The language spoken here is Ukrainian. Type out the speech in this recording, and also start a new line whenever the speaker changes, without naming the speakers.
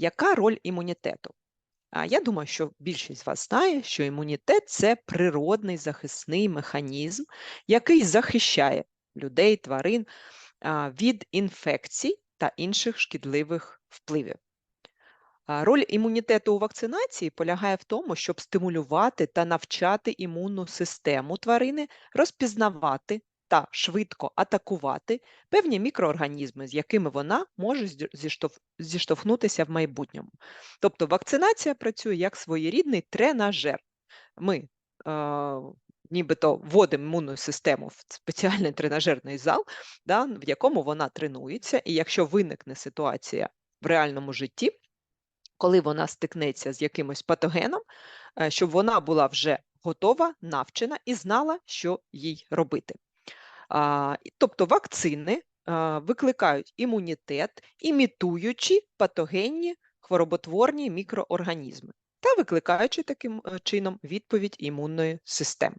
Яка роль імунітету? Я думаю, що більшість з вас знає, що імунітет це природний захисний механізм, який захищає людей, тварин від інфекцій та інших шкідливих впливів. Роль імунітету у вакцинації полягає в тому, щоб стимулювати та навчати імунну систему тварини розпізнавати та швидко атакувати певні мікроорганізми, з якими вона може зіштовхнутися в майбутньому. Тобто вакцинація працює як своєрідний тренажер. Ми е, нібито вводимо імунну систему в спеціальний тренажерний зал, да, в якому вона тренується, і якщо виникне ситуація в реальному житті, коли вона стикнеться з якимось патогеном, е, щоб вона була вже готова, навчена і знала, що їй робити. Тобто вакцини викликають імунітет, імітуючи патогенні хвороботворні мікроорганізми та викликаючи таким е, чином відповідь імунної системи.